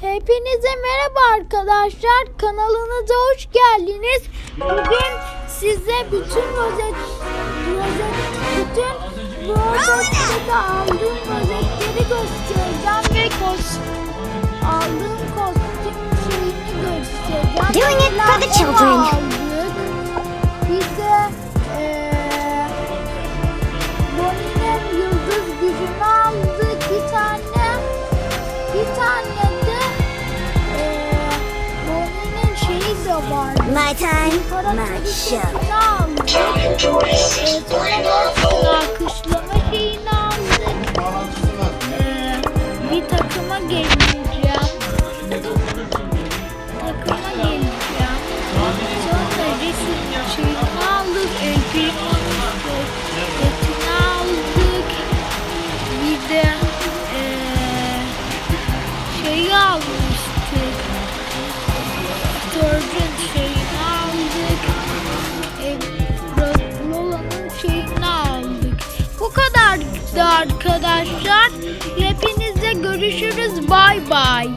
Hepinize merhaba arkadaşlar. Kanalınıza hoş geldiniz. Bugün size bütün rozet, rozet bütün bu rozette aldığım rozetleri göstereceğim ve kos, aldığım kostüm şeyini göstereceğim. Doing it for the children. My time, my show. Alkışlama aldık. Bir takıma geleceğim. Takıma geleceğim. Sonra resim şeyini aldık. Elbir'in setini aldık. Bir de eee şeyi almıştık. Bu kadar da arkadaşlar. Hepinizle görüşürüz. Bay bay.